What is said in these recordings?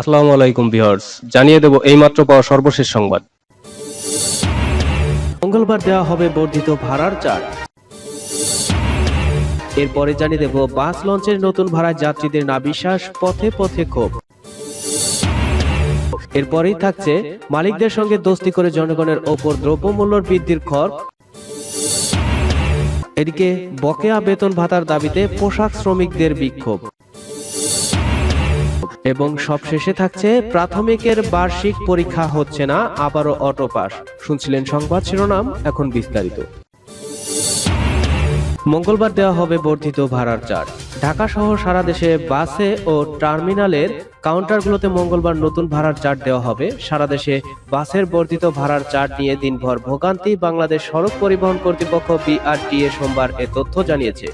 আসসালামু আলাইকুম ভিউয়ার্স, জানিয়ে দেব এইমাত্র পাওয়া সর্বশেষ সংবাদ। মঙ্গলবার দেওয়া হবে বর্ধিত ভাড়ার চার্জ এরপরে জানিয়ে দেব, বাস লঞ্চের নতুন ভাড়ায় যাত্রীদের না বিশ্বাস পথে পথে ক্ষোভ। এরপরেই থাকছে, মালিকদের সঙ্গে দোস্তি করে জনগণের ওপর দ্রব্যমূল্যর বৃদ্ধির খর এদিকে, বকেয়া বেতন ভাতার দাবিতে পোশাক শ্রমিকদের বিক্ষোভ। এবং সবশেষে থাকছে, প্রাথমিকের বার্ষিক পরীক্ষা হচ্ছে না, আবারও অটো পাস শুনছিলেন সংবাদ শিরোনাম, এখন বিস্তারিত। মঙ্গলবার দেওয়া হবে বর্ধিত ভাড়ার চার্জ ঢাকা সহ সারা দেশে বাসে ও টার্মিনালের কাউন্টারগুলোতে মঙ্গলবার নতুন ভাড়ার চার্ট দেওয়া হবে। সারা দেশে বাসের বর্ধিত ভাড়ার চার্ট নিয়ে দিনভর ভোগান্তি। বাংলাদেশ সড়ক পরিবহন কর্তৃপক্ষ বিআরটিএ সোমবার এ তথ্য জানিয়েছে।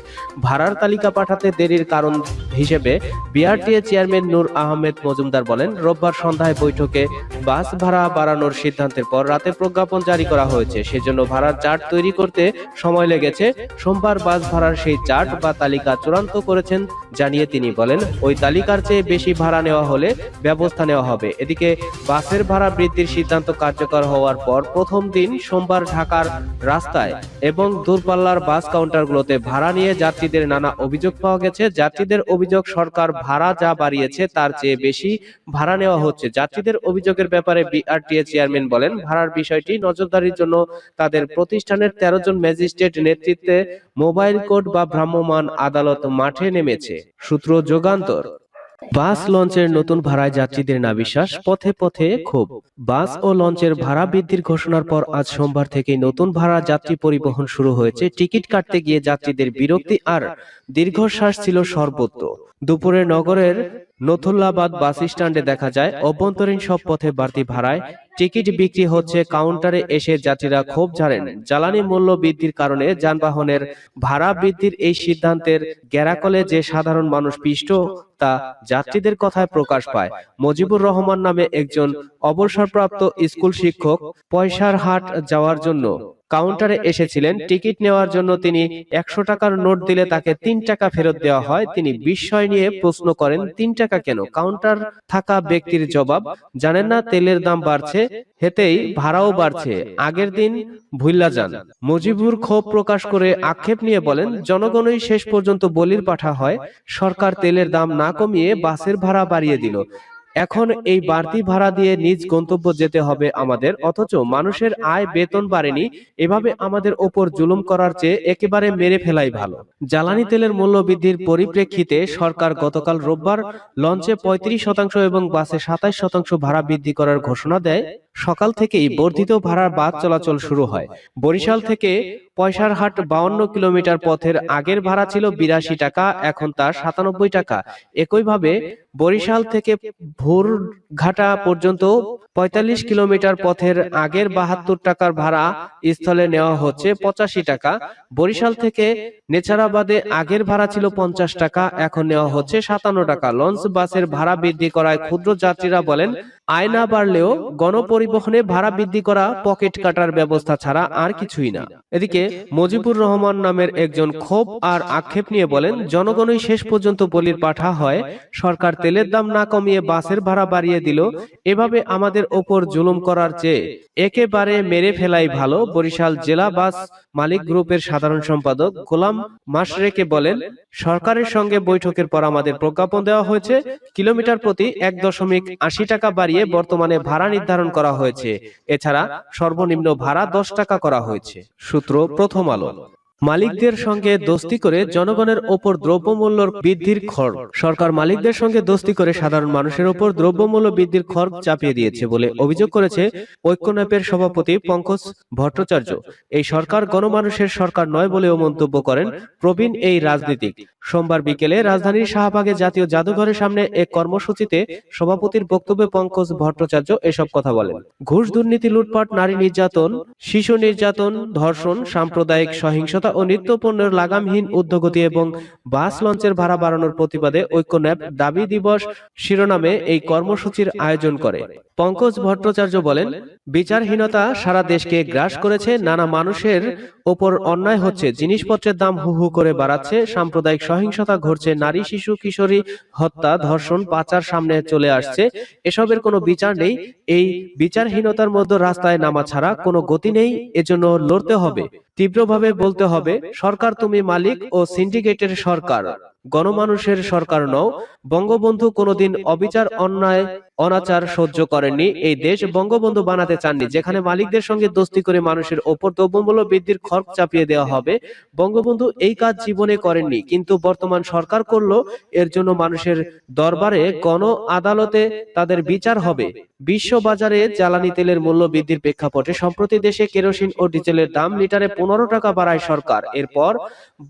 ভাড়ার তালিকা পাঠাতে দেরির কারণ হিসেবে বিআরটিএ চেয়ারম্যান নূর আহমেদ মজুমদার বলেন, রোববার সন্ধ্যায় বৈঠকে বাস ভাড়া বাড়ানোর সিদ্ধান্তের পর রাতে প্রজ্ঞাপন জারি করা হয়েছে। সেজন্য ভাড়ার চার্ট তৈরি করতে সময় লেগেছে। সোমবার বাস ভাড়ার সেই চার্ট বা তালিকা চূড়ান্ত করেছেন জানিয়ে তিনি বলেন, ওই তালিকার চেয়ে বেশি ভাড়া নেওয়া হলে ব্যবস্থা নেওয়া হবে। এদিকে বাসের ভাড়া বৃদ্ধির সিদ্ধান্ত কার্যকর হওয়ার পর প্রথম দিন সোমবার ঢাকার রাস্তায় এবং দূরপাল্লার বাস কাউন্টারগুলোতে ভাড়া নিয়ে যাত্রীদের নানা অভিযোগ পাওয়া গেছে। যাত্রীদের অভিযোগ, সরকার ভাড়া যা বাড়িয়েছে তার চেয়ে বেশি ভাড়া নেওয়া হচ্ছে। যাত্রীদের অভিযোগের ব্যাপারে বিআরটিএ চেয়ারম্যান বলেন, ভাড়ার বিষয়টি নজরদারির জন্য তাদের প্রতিষ্ঠানের তেরো জন ম্যাজিস্ট্রেট নেতৃত্বে মোবাইল কোর্ট বা ভ্রাম্যমাণ আদালত মাঠে নেমেছে। সূত্র যোগান্তর। বাস লঞ্চের নতুন ভাড়ায় যাত্রীদের না বিশ্বাস পথে পথে ক্ষোভ। বাস ও লঞ্চের ভাড়া বৃদ্ধির ঘোষণার পর আজ সোমবার থেকে নতুন ভাড়া যাত্রী পরিবহন শুরু হয়েছে। টিকিট কাটতে গিয়ে যাত্রীদের বিরক্তি আর দীর্ঘশ্বাস ছিল সর্বত্র দুপুরে নগরের নথুল্লাবাদ বাস স্ট্যান্ডে দেখা যায়, অভ্যন্তরীণ সব পথে বাড়তি ভাড়ায় টিকিট বিক্রি হচ্ছে, কাউন্টারে এসে যাত্রীরা ক্ষোভ ঝাড়েন জ্বালানি মূল্য বৃদ্ধির কারণে যানবাহনের ভাড়া বৃদ্ধির এই সিদ্ধান্তের গ্যারাকলে যে সাধারণ মানুষ পিষ্ট, তা যাত্রীদের কথায় প্রকাশ পায়। মজিবুর রহমান নামে একজন অবসরপ্রাপ্ত স্কুল শিক্ষক পয়সার হাট যাওয়ার জন্য। কাউন্টারে এসেছিলেন। টিকিট নেওয়ার জন্য তিনি একশো টাকার নোট দিলে তাকে তিন টাকা ফেরত দেওয়া হয়। তিনি বিস্ময় নিয়ে প্রশ্ন করেন তিন টাকা কেন? কাউন্টার থাকা ব্যক্তির জবাব জানেন না তেলের দাম বাড়ছে হেতেই ভাড়াও বাড়ছে। আগের দিন ভুল্লা যান। মুজিবুর ক্ষোভ প্রকাশ করে আক্ষেপ নিয়ে বলেন জনগণই শেষ পর্যন্ত বলির পাঠা হয়। সরকার তেলের দাম না কমিয়ে বাসের ভাড়া বাড়িয়ে দিল। এখন এই বাড়তি ভাড়া দিয়ে নিজ গন্তব্য যেতে হবে আমাদের অথচ মানুষের আয় বেতন বাড়েনি এভাবে আমাদের ওপর জুলুম করার চেয়ে একেবারে মেরে ফেলাই ভালো। জ্বালানি তেলের মূল্য বৃদ্ধির পরিপ্রেক্ষিতে সরকার গতকাল রোববার লঞ্চে পঁয়ত্রিশ শতাংশ এবং বাসে সাতাশ শতাংশ ভাড়া বৃদ্ধি করার ঘোষণা দেয়। সকাল থেকেই বর্ধিত ভাড়ার বাস চলাচল শুরু হয়। বরিশাল থেকে পয়সারহাট বাউন্ন কিলোমিটার পথের আগের ভাড়া ছিল বিরাশি টাকা এখন তা সাতানব্বই টাকা। একইভাবে বরিশাল থেকে ভোরঘাটা পর্যন্ত পঁয়তাল্লিশ কিলোমিটার পথের আগের বাহাত্তর টাকার ভাড়া স্থলে নেওয়া হচ্ছে পঁচাশি টাকা। বরিশাল থেকে নেচারাবাদে আগের ভাড়া ছিল পঞ্চাশ টাকা এখন নেওয়া হচ্ছে সাতান্ন টাকা। লঞ্চ বাসের ভাড়া বৃদ্ধি করায় ক্ষুদ্র যাত্রীরা বলেন আয় না বাড়লেও গণপরিবহনে ভাড়া বৃদ্ধি করা পকেট কাটার ব্যবস্থা ছাড়া আর কিছুই না। এদিকে মজিবুর রহমান নামের একজন ক্ষোভ আর আক্ষেপ নিয়ে বলেন, জনগণই শেষ পর্যন্ত বলির পাঠা হয়, সরকার তেলের দাম না কমিয়ে বাসের ভাড়া বাড়িয়ে দিল, এভাবে আমাদের ওপর জুলুম করার চেয়ে একেবারে মেরে ফেলাই ভালো, বরিশাল জেলা বাস মালিক গ্রুপের সাধারণ সম্পাদক গোলাম মাসরেকে বলেন, সরকারের সঙ্গে বৈঠকের পর আমাদের প্রজ্ঞাপন দেওয়া হয়েছে, কিলোমিটার প্রতি এক দশমিক আশি টাকা বাড়িয়ে বর্তমানে ভাড়া নির্ধারণ করা হয়েছে। এছাড়া সর্বনিম্ন ভাড়া দশ টাকা করা হয়েছে। সূত্র প্রথম আলো। মালিকদের সঙ্গে দোস্তি করে জনগণের ওপর দ্রব্যমূল্যর বৃদ্ধির খর সরকার মালিকদের সঙ্গে দোস্তি করে সাধারণ মানুষের ওপর দ্রব্যমূল্য বৃদ্ধির খর চাপিয়ে দিয়েছে বলে অভিযোগ করেছে ঐক্যনাপের সভাপতি পঙ্কজ ভট্টাচার্য। এই সরকার গণমানুষের সরকার নয় বলেও মন্তব্য করেন প্রবীণ এই রাজনীতিক। সোমবার বিকেলে রাজধানীর শাহবাগে জাতীয় জাদুঘরের সামনে এক কর্মসূচিতে সভাপতির বক্তব্যে পঙ্কজ ভট্টাচার্য এসব কথা বলেন ঘুষ দুর্নীতি লুটপাট নারী নির্যাতন শিশু নির্যাতন ধর্ষণ সাম্প্রদায়িক সহিংসতা সহিংসতা ও নিত্য পণ্যের লাগামহীন উদ্যোগতি এবং বাস লঞ্চের ভাড়া বাড়ানোর প্রতিবাদে ঐক্যন্যাপ দাবি দিবস শিরোনামে এই কর্মসূচির আয়োজন করে। পঙ্কজ ভট্টাচার্য বলেন, বিচারহীনতা সারা দেশকে গ্রাস করেছে নানা মানুষের ওপর অন্যায় হচ্ছে, জিনিসপত্রের দাম হু হু করে বাড়াচ্ছে, সাম্প্রদায়িক সহিংসতা ঘটছে, নারী, শিশু, কিশোরী, হত্যা, ধর্ষণ, পাচার সামনে চলে আসছে, এসবের কোনো বিচার নেই, এই বিচারহীনতার মধ্যে রাস্তায় নামা ছাড়া কোনো গতি নেই, এজন্য লড়তে হবে। তীব্রভাবে বলতে হবে, সরকার তুমি মালিক ও সিন্ডিকেটের সরকার। গণমানুষের সরকার নও, বঙ্গবন্ধু কোনোদিন অবিচার, অন্যায়, অনাচার সহ্য করেননি। এই দেশ বঙ্গবন্ধু বানাতে চাননি, যেখানে মালিকদের সঙ্গে দোস্তি করে মানুষের ওপর দ্রব্যমূল্য বৃদ্ধির খরচ চাপিয়ে দেওয়া হবে। বঙ্গবন্ধু এই কাজ জীবনে করেননি, কিন্তু বর্তমান সরকার করল, এর জন্য মানুষের দরবারে গণ আদালতে তাদের বিচার হবে। বিশ্ব বাজারে জ্বালানি তেলের মূল্য বৃদ্ধির প্রেক্ষাপটে সম্প্রতি দেশে কেরোসিন ও ডিজেলের দাম লিটারে পনেরো টাকা বাড়ায় সরকার। এরপর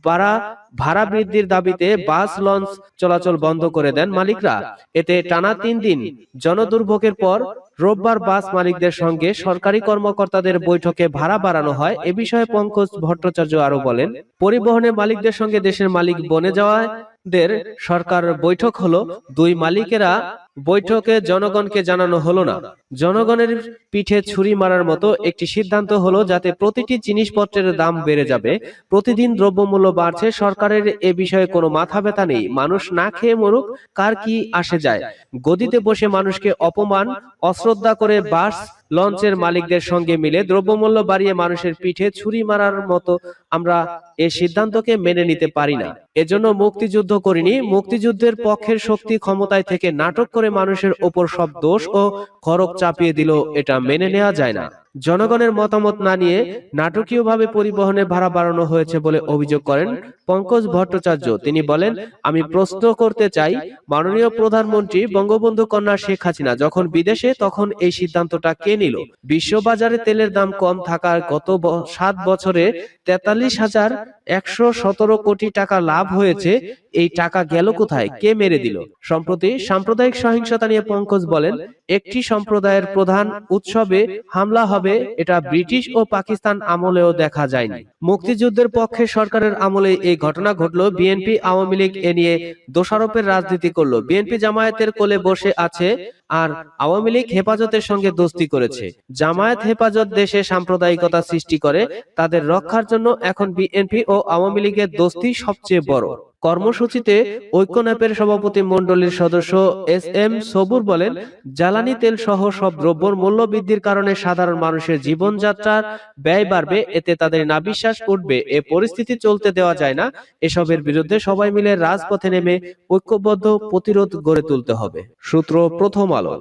বাড়া ভাড়া বৃদ্ধির দাবিতে বাস লঞ্চ চলাচল বন্ধ করে দেন মালিকরা। এতে টানা তিন দিন জনদুর্ভোগের পর রোববার বাস মালিকদের সঙ্গে সরকারি কর্মকর্তাদের বৈঠকে ভাড়া বাড়ানো হয়। এ বিষয়ে পঙ্কজ ভট্টাচার্য আরও বলেন পরিবহনে মালিকদের সঙ্গে দেশের মালিক বনে যাওয়ায় দের সরকার বৈঠক হলো, দুই মালিকেরা বৈঠকে জনগণকে জানানো হলো না। জনগণের পিঠে ছুরি মারার মতো একটি সিদ্ধান্ত হলো যাতে প্রতিটি জিনিসপত্রের দাম বেড়ে যাবে, প্রতিদিন দ্রব্যমূল্য বাড়ছে, সরকারের এ বিষয়ে কোনো মাথা ব্যথা নেই, মানুষ না খেয়ে মরুক, কার কি আসে যায়। গদিতে বসে মানুষকে অপমান, অশ্রদ্ধা করে বাস লঞ্চের মালিকদের সঙ্গে মিলে দ্রব্যমূল্য বাড়িয়ে মানুষের পিঠে ছুরি মারার মতো আমরা এ সিদ্ধান্তকে মেনে নিতে পারি না। এজন্য মুক্তিযুদ্ধ করিনি। মুক্তিযুদ্ধের পক্ষের শক্তি ক্ষমতায় থেকে নাটক করে মানুষের ওপর সব দোষ ও খরক চাপিয়ে দিল। এটা মেনে নেওয়া যায় না। জনগণের মতামত না নিয়ে নাটকীয়ভাবে পরিবহনের ভাড়া বাড়ানো হয়েছে বলে অভিযোগ করেন পঙ্কজ ভট্টাচার্য। তিনি বলেন, আমি প্রশ্ন করতে চাই, মাননীয় প্রধানমন্ত্রী বঙ্গবন্ধু কন্যা শেখ হাসিনা যখন বিদেশে, তখন এই সিদ্ধান্তটা কে নিল? বিশ্ববাজারে তেলের দাম কম থাকার গত সাত বছরে তেতাল্লিশ হাজার একশো সতেরো কোটি টাকা লাভ হয়েছে, এই টাকা গেল কোথায়? কে মেরে দিল? সম্প্রতি সাম্প্রদায়িক সহিংসতা নিয়ে পঙ্কজ বলেন, একটি সম্প্রদায়ের প্রধান উৎসবে হামলা হবে, এটা ব্রিটিশ ও পাকিস্তান আমলেও দেখা যায়নি। মুক্তিযুদ্ধের পক্ষে সরকারের আমলে এই ঘটনা ঘটলো, বিএনপি আওয়ামী লীগ এ নিয়ে দোষারোপের রাজনীতি করল। বিএনপি জামায়াতের কোলে বসে আছে আর আওয়ামী লীগ হেফাজতের সঙ্গে দোস্তি করেছে। জামায়াত হেফাজত দেশে সাম্প্রদায়িকতা সৃষ্টি করে তাদের রক্ষার জন্য এখন বিএনপি ও আওয়ামী লীগের দোস্তি সবচেয়ে বড়। কর্মসূচিতে ঐক্যন্যাপের সভাপতি মণ্ডলীর সদস্য এস এম সবুর বলেন, জ্বালানি তেল সহ সব দ্রব্যর মূল্য বৃদ্ধির কারণে সাধারণ মানুষের জীবনযাত্রার ব্যয় বাড়বে, এতে তাদের না বিশ্বাস উঠবে। এ পরিস্থিতি চলতে দেওয়া যায় না। এসবের বিরুদ্ধে সবাই মিলে রাজপথে নেমে ঐক্যবদ্ধ প্রতিরোধ গড়ে তুলতে হবে। সূত্র প্রথম আলো।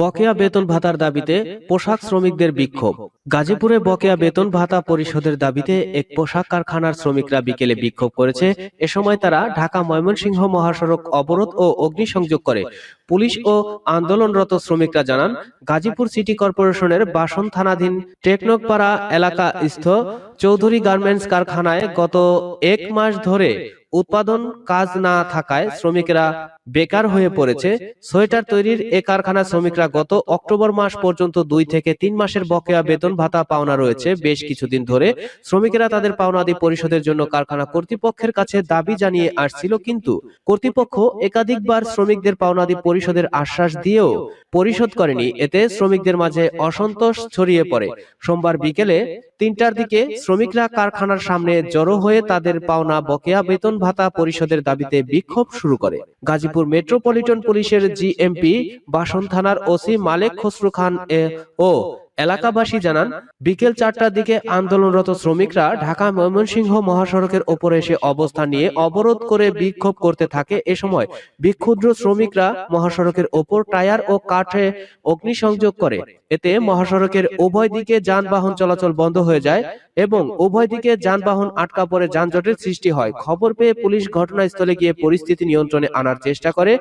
বকেয়া বেতন ভাতার দাবিতে পোশাক শ্রমিকদের বিক্ষোভ। গাজীপুরে বকেয়া বেতন ভাতা পরিশোধের দাবিতে এক পোশাক কারখানার শ্রমিকরা বিকেলে বিক্ষোভ করেছে। এ সময় তারা ঢাকা ময়মনসিংহ মহাসড়ক অবরোধ ও অগ্নিসংযোগ করে। পুলিশ ও আন্দোলনরত শ্রমিকরা জানান, গাজীপুর সিটি কর্পোরেশনের বাসন থানাধীন টেকনকপাড়া এলাকাস্থ চৌধুরী গার্মেন্টস কারখানায় গত এক মাস ধরে উৎপাদন কাজ না থাকায় শ্রমিকেরা বেকার হয়ে পড়েছে। সোয়েটার তৈরির এ কারখানা শ্রমিকরা গত অক্টোবর মাস পর্যন্ত দুই থেকে তিন মাসের বকেয়া বেতন ভাতা পাওনা রয়েছে। বেশ কিছুদিন ধরে শ্রমিকেরা তাদের পাওনাদি পরিশোধের জন্য কারখানা কর্তৃপক্ষের কাছে দাবি জানিয়ে আসছিল, কিন্তু কর্তৃপক্ষ একাধিকবার শ্রমিকদের পাওনাদি পরিশোধের আশ্বাস দিয়েও পরিশোধ করেনি। এতে শ্রমিকদের মাঝে অসন্তোষ ছড়িয়ে পড়ে। সোমবার বিকেলে তিনটার দিকে শ্রমিকরা কারখানার সামনে জড়ো হয়ে তাদের পাওনা বকেয়া বেতন ভাতা পরিশোধের দাবিতে বিক্ষোভ শুরু করে। গাজীপুর মেট্রোপলিটন পুলিশের জিএমপি বাসন থানার ওসি মালেক খসরু খান ও এলাকাবাসী জানান, বিকেল চারটার দিকে আন্দোলনরত শ্রমিকরা ঢাকা ময়মনসিংহ মহাসড়কের ওপরে এসে অবস্থান নিয়ে অবরোধ করে বিক্ষোভ করতে থাকে। এ সময় বিক্ষুদ্র শ্রমিকরা মহাসড়কের ওপর টায়ার ও কাঠে অগ্নিসংযোগ করে। এতে মহাসড়কের উভয় দিকে যানবাহন চলাচল বন্ধ হয়ে যায়। এবং উভয় দিকে যানবাহন আটকা পড়ে যানজটের সৃষ্টি হয়। খবর পেয়ে পুলিশ ঘটনাস্থলে গিয়ে পরিস্থিতি নিয়ন্ত্রণে আনার চেষ্টা করে।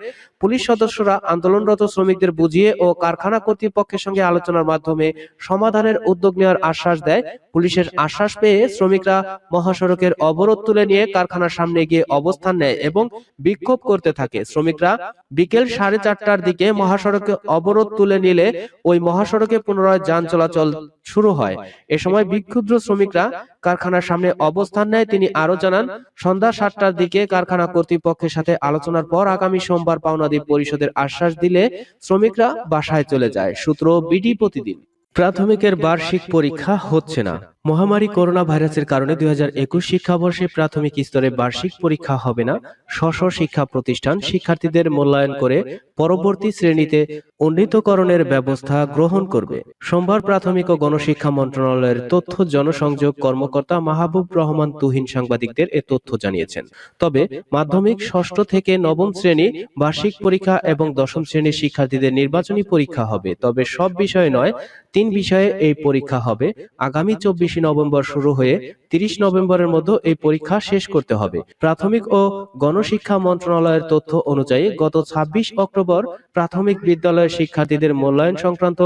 পুলিশ সদস্যরা আন্দোলনরত শ্রমিকদের বুঝিয়ে ও কারখানা কর্তৃপক্ষের সঙ্গে আলোচনার মাধ্যমে সমাধানের উদ্যোগ নেওয়ার আশ্বাস দেয়। পুলিশের আশ্বাস পেয়ে শ্রমিকরা মহাসড়কের অবরোধ তুলে নিয়ে কারখানার সামনে গিয়ে অবস্থান নেয় এবং বিক্ষোভ করতে থাকে। শ্রমিকরা বিকেল সাড়ে চারটার দিকে মহাসড়কে অবরোধ তুলে নিলে ওই মহাসড়কে পুনরায় যান চলাচল শুরু হয়। এ সময় বিক্ষুব্ধ শ্রমিকরা কারখানার সামনে অবস্থান নেয়। তিনি আরও জানান, সন্ধ্যা সাতটার দিকে কারখানা কর্তৃপক্ষের সাথে আলোচনার পর আগামী সোমবার পাওনাদি পরিষদের আশ্বাস দিলে শ্রমিকরা বাসায় চলে যায়। সূত্র বিডি প্রতিদিন। প্রাথমিকের বার্ষিক পরীক্ষা হচ্ছে না। মহামারী করোনা ভাইরাসের কারণে দুই হাজার একুশ শিক্ষাবর্ষে প্রাথমিক স্তরে বার্ষিক পরীক্ষা হবে না। স্ব শিক্ষা প্রতিষ্ঠান শিক্ষার্থীদের মূল্যায়ন করে পরবর্তী শ্রেণীতে উন্নীতকরণের ব্যবস্থা গ্রহণ করবে। সোমবার প্রাথমিক ও গণশিক্ষা মন্ত্রণালয়ের তথ্য জনসংযোগ কর্মকর্তা মাহবুব রহমান তুহিন সাংবাদিকদের এ তথ্য জানিয়েছেন। তবে মাধ্যমিক, ষষ্ঠ থেকে নবম শ্রেণি বার্ষিক পরীক্ষা এবং দশম শ্রেণির শিক্ষার্থীদের নির্বাচনী পরীক্ষা হবে। তবে সব বিষয়ে নয় তিন বিষয়ে এই পরীক্ষা হবে। আগামী চব্বিশে নভেম্বর শুরু হয়ে তিরিশ নভেম্বরের মধ্যে এই পরীক্ষা শেষ করতে হবে। প্রাথমিক ও গণশিক্ষা মন্ত্রণালয়ের তথ্য অনুযায়ী গত ছাব্বিশ অক্টোবর প্রাথমিক বিদ্যালয়ের শিক্ষার্থীদের মূল্যায়ন সংক্রান্ত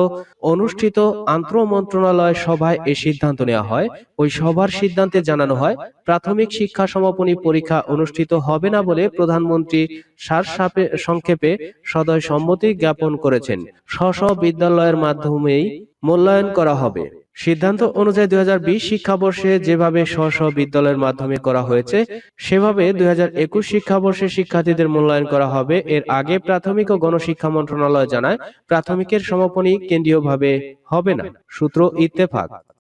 অনুষ্ঠিত আন্তঃ মন্ত্রণালয় সভায় এ সিদ্ধান্ত নেওয়া হয়। ওই সভার সিদ্ধান্তে জানানো হয়, প্রাথমিক শিক্ষা সমাপনী পরীক্ষা অনুষ্ঠিত হবে না বলে প্রধানমন্ত্রী সার সংক্ষেপে সদয় সম্মতি জ্ঞাপন করেছেন। স্ব বিদ্যালয়ের মাধ্যমেই মূল্যায়ন করা হবে। সিদ্ধান্ত অনুযায়ী দুই হাজার বিশ শিক্ষাবর্ষে যেভাবে স্ব স্ব বিদ্যালয়ের মাধ্যমে করা হয়েছে, সেভাবে দুই হাজার একুশ শিক্ষাবর্ষে শিক্ষার্থীদের মূল্যায়ন করা হবে। এর আগে প্রাথমিক ও গণশিক্ষা মন্ত্রণালয় জানায়, প্রাথমিকের সমাপনী কেন্দ্রীয়ভাবে হবে না। সূত্র ইত্তেফাক।